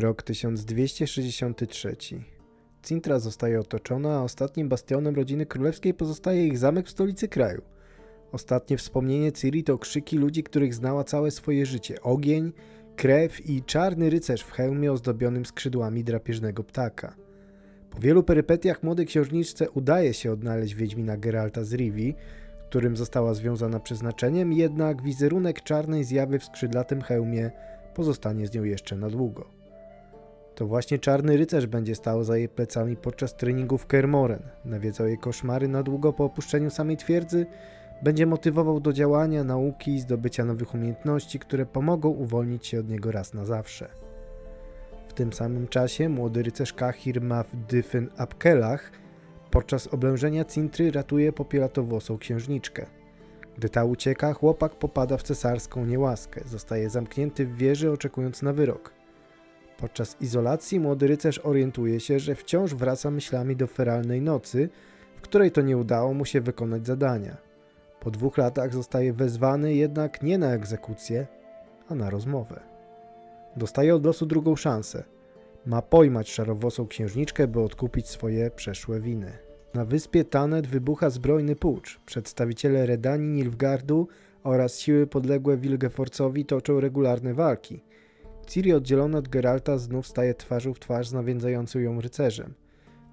Rok 1263. Cintra zostaje otoczona, a ostatnim bastionem rodziny królewskiej pozostaje ich zamek w stolicy kraju. Ostatnie wspomnienie Ciri to krzyki ludzi, których znała całe swoje życie. Ogień, krew i czarny rycerz w hełmie ozdobionym skrzydłami drapieżnego ptaka. Po wielu perypetiach młodej księżniczce udaje się odnaleźć Wiedźmina Geralta z Rivii, którym została związana przeznaczeniem, jednak wizerunek czarnej zjawy w skrzydlatym hełmie pozostanie z nią jeszcze na długo. To właśnie czarny rycerz będzie stał za jej plecami podczas treningów Kermoren, nawiedzał jej koszmary na długo po opuszczeniu samej twierdzy, będzie motywował do działania, nauki i zdobycia nowych umiejętności, które pomogą uwolnić się od niego raz na zawsze. W tym samym czasie młody rycerz Kahir ma w Dyfyn Apkelach podczas oblężenia Cintry ratuje popielatowłosą księżniczkę. Gdy ta ucieka, chłopak popada w cesarską niełaskę, zostaje zamknięty w wieży oczekując na wyrok. Podczas izolacji młody rycerz orientuje się, że wciąż wraca myślami do feralnej nocy, w której to nie udało mu się wykonać zadania. Po dwóch latach zostaje wezwany jednak nie na egzekucję, a na rozmowę. Dostaje od losu drugą szansę. Ma pojmać szarowłosą księżniczkę, by odkupić swoje przeszłe winy. Na wyspie Tanet wybucha zbrojny pucz. Przedstawiciele Redanii, Nilfgardu oraz siły podległe Wilgefortzowi toczą regularne walki. Ciri oddzielona od Geralta znów staje twarzą w twarz z nawiązającym ją rycerzem.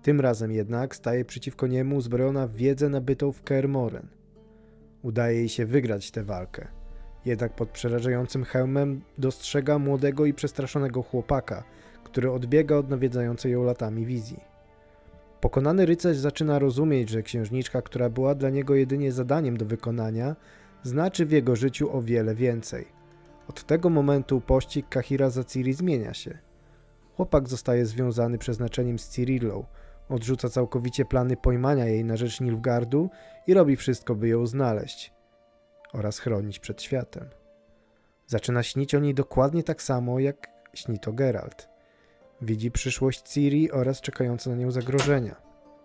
Tym razem jednak staje przeciwko niemu uzbrojona w wiedzę nabytą w Kermoren. Udaje jej się wygrać tę walkę. Jednak pod przerażającym hełmem dostrzega młodego i przestraszonego chłopaka, który odbiega od nawiedzającej ją latami wizji. Pokonany rycerz zaczyna rozumieć, że księżniczka, która była dla niego jedynie zadaniem do wykonania, znaczy w jego życiu o wiele więcej. Od tego momentu pościg Kahira za Ciri zmienia się. Chłopak zostaje związany przeznaczeniem z Cirillą, odrzuca całkowicie plany pojmania jej na rzecz Nilfgardu i robi wszystko, by ją znaleźć oraz chronić przed światem. Zaczyna śnić o niej dokładnie tak samo, jak śni to Geralt. Widzi przyszłość Ciri oraz czekające na nią zagrożenia.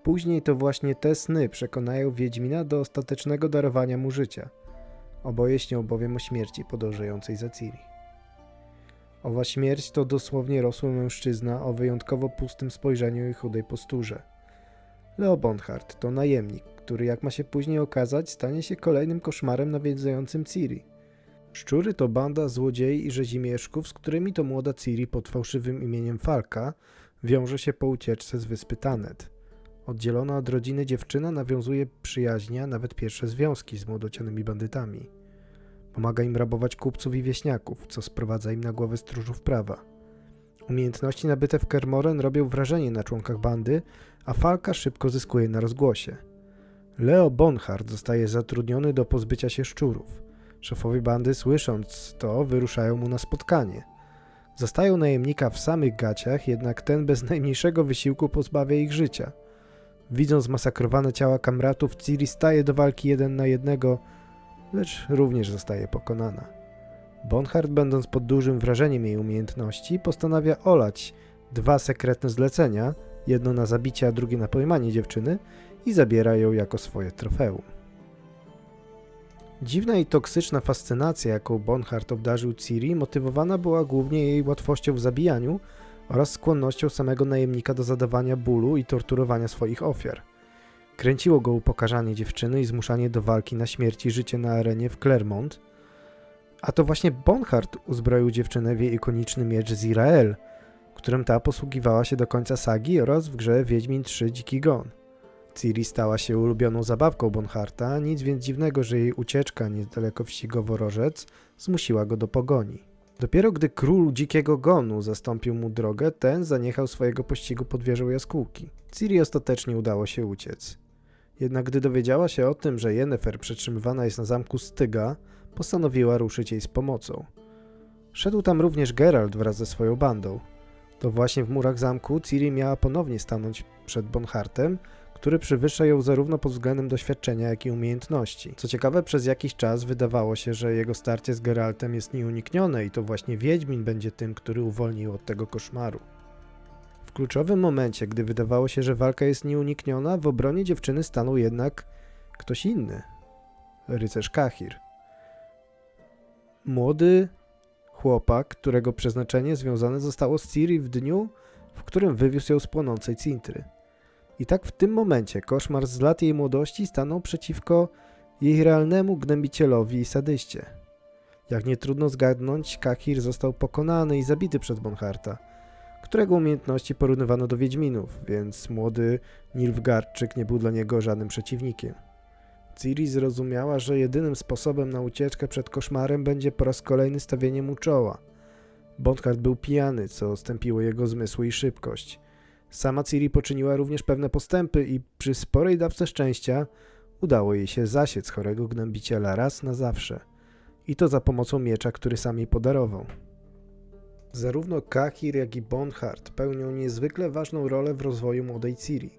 Później to właśnie te sny przekonają Wiedźmina do ostatecznego darowania mu życia. Oboje śnią bowiem o śmierci podążającej za Ciri. Owa śmierć to dosłownie rosły mężczyzna o wyjątkowo pustym spojrzeniu i chudej posturze. Leo Bonhart to najemnik, który jak ma się później okazać stanie się kolejnym koszmarem nawiedzającym Ciri. Szczury to banda złodziei i rzezimieszków, z którymi to młoda Ciri pod fałszywym imieniem Falka wiąże się po ucieczce z wyspy Tanet. Oddzielona od rodziny dziewczyna nawiązuje przyjaźnie, a nawet pierwsze związki z młodocianymi bandytami. Pomaga im rabować kupców i wieśniaków, co sprowadza im na głowę stróżów prawa. Umiejętności nabyte w Kermoren robią wrażenie na członkach bandy, a Falka szybko zyskuje na rozgłosie. Leo Bonhart zostaje zatrudniony do pozbycia się szczurów. Szefowie bandy, słysząc to, wyruszają mu na spotkanie. Zostają najemnika w samych gaciach, jednak ten bez najmniejszego wysiłku pozbawia ich życia. Widząc masakrowane ciała kamratów, Ciri staje do walki jeden na jednego, lecz również zostaje pokonana. Bonhart, będąc pod dużym wrażeniem jej umiejętności, postanawia olać dwa sekretne zlecenia, jedno na zabicie, a drugie na pojmanie dziewczyny i zabiera ją jako swoje trofeum. Dziwna i toksyczna fascynacja, jaką Bonhart obdarzył Ciri, motywowana była głównie jej łatwością w zabijaniu oraz skłonnością samego najemnika do zadawania bólu i torturowania swoich ofiar. Kręciło go upokarzanie dziewczyny i zmuszanie do walki na śmierć i życie na arenie w Clermont, a to właśnie Bonhart uzbroił dziewczynę w jej ikoniczny miecz Zirael, którym ta posługiwała się do końca sagi oraz w grze Wiedźmin 3 Dziki Gon. Ciri stała się ulubioną zabawką Bonharta, nic więc dziwnego, że jej ucieczka niedaleko wsi Goworożec zmusiła go do pogoni. Dopiero gdy król dzikiego gonu zastąpił mu drogę, ten zaniechał swojego pościgu pod wieżą jaskółki. Ciri ostatecznie udało się uciec. Jednak gdy dowiedziała się o tym, że Yennefer przetrzymywana jest na zamku Styga, postanowiła ruszyć jej z pomocą. Szedł tam również Geralt wraz ze swoją bandą. To właśnie w murach zamku Ciri miała ponownie stanąć przed Bonhartem, który przewyższa ją zarówno pod względem doświadczenia, jak i umiejętności. Co ciekawe, przez jakiś czas wydawało się, że jego starcie z Geraltem jest nieuniknione i to właśnie Wiedźmin będzie tym, który uwolni ją od tego koszmaru. W kluczowym momencie, gdy wydawało się, że walka jest nieunikniona, w obronie dziewczyny stanął jednak ktoś inny. Rycerz Kahir. Młody, Chłopak, którego przeznaczenie związane zostało z Ciri w dniu, w którym wywiózł ją z płonącej Cintry. I tak w tym momencie koszmar z lat jej młodości stanął przeciwko jej realnemu gnębicielowi i sadyście. Jak nie trudno zgadnąć, Kakir został pokonany i zabity przez Bonharta, którego umiejętności porównywano do Wiedźminów, więc młody Nilfgaardczyk nie był dla niego żadnym przeciwnikiem. Ciri zrozumiała, że jedynym sposobem na ucieczkę przed koszmarem będzie po raz kolejny stawienie mu czoła. Bonhart był pijany, co stępiło jego zmysły i szybkość. Sama Ciri poczyniła również pewne postępy i przy sporej dawce szczęścia udało jej się zasiec chorego gnębiciela raz na zawsze. I to za pomocą miecza, który sam jej podarował. Zarówno Kahir, jak i Bonhart pełnią niezwykle ważną rolę w rozwoju młodej Ciri.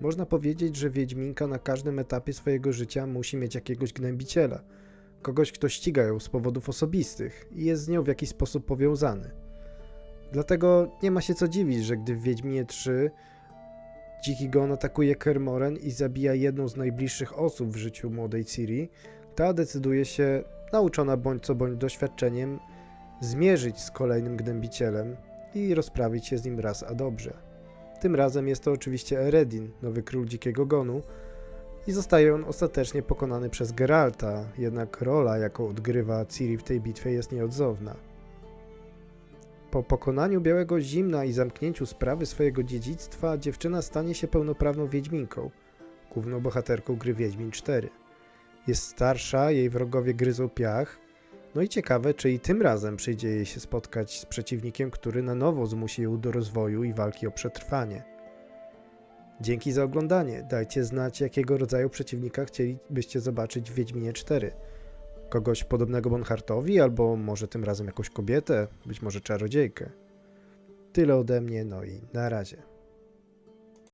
Można powiedzieć, że Wiedźminka na każdym etapie swojego życia musi mieć jakiegoś gnębiciela, kogoś, kto ściga ją z powodów osobistych i jest z nią w jakiś sposób powiązany. Dlatego nie ma się co dziwić, że gdy w Wiedźminie 3 Dziki Gon atakuje Kermoren i zabija jedną z najbliższych osób w życiu młodej Ciri, ta decyduje się, nauczona bądź co bądź doświadczeniem, zmierzyć z kolejnym gnębicielem i rozprawić się z nim raz a dobrze. Tym razem jest to oczywiście Eredin, nowy król Dzikiego Gonu, i zostaje on ostatecznie pokonany przez Geralta, jednak rola, jaką odgrywa Ciri w tej bitwie jest nieodzowna. Po pokonaniu Białego Zimna i zamknięciu sprawy swojego dziedzictwa, dziewczyna stanie się pełnoprawną Wiedźminką, główną bohaterką gry Wiedźmin 4. Jest starsza, jej wrogowie gryzą piach, no i ciekawe, czy i tym razem przyjdzie jej się spotkać z przeciwnikiem, który na nowo zmusi ją do rozwoju i walki o przetrwanie. Dzięki za oglądanie. Dajcie znać, jakiego rodzaju przeciwnika chcielibyście zobaczyć w Wiedźminie 4. Kogoś podobnego Bonhartowi, albo może tym razem jakąś kobietę, być może czarodziejkę. Tyle ode mnie, no i na razie.